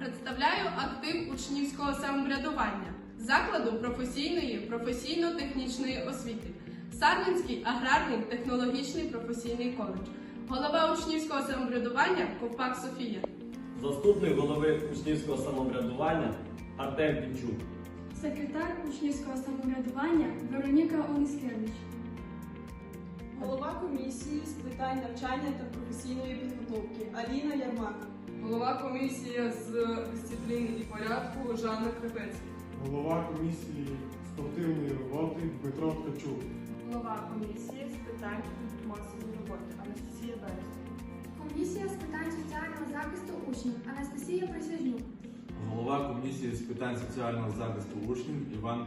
Представляю актив учнівського самоврядування закладу професійної професійно-технічної освіти, Сарненський аграрний технологічний професійний коледж, голова учнівського самоврядування Ковпак Софія. Заступник голови учнівського самоврядування Артем Пінчук. Секретар учнівського самоврядування Вероніка Оніскевич. Голова комісії з питань навчання та професійної підготовки Аліна Ярмак. Голова комісії з дисципліни і порядку Жанна Крепецький. Голова комісії спортивної роботи Дмитро Ткачук. Голова комісії з питань масової роботи Анастасія Берез. Комісія з питань соціального захисту учнів Анастасія Присяжнюк. Голова комісії з питань соціального захисту учнів Іван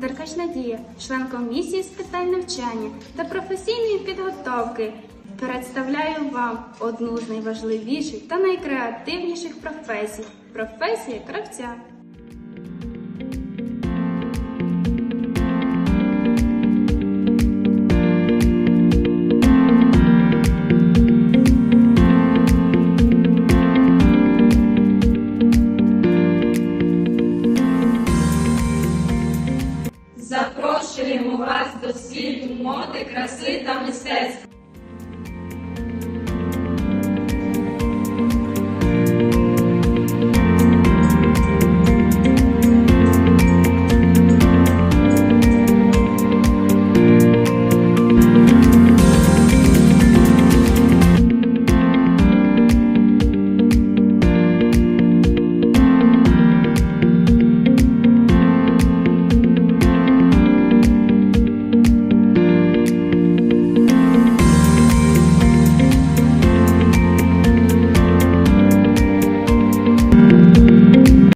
Деркач Надія, член комісії з питань навчання та професійної підготовки. Представляю вам одну з найважливіших та найкреативніших професій професія кравця. Запрошуємо вас до світу моди, краси та мистецтва.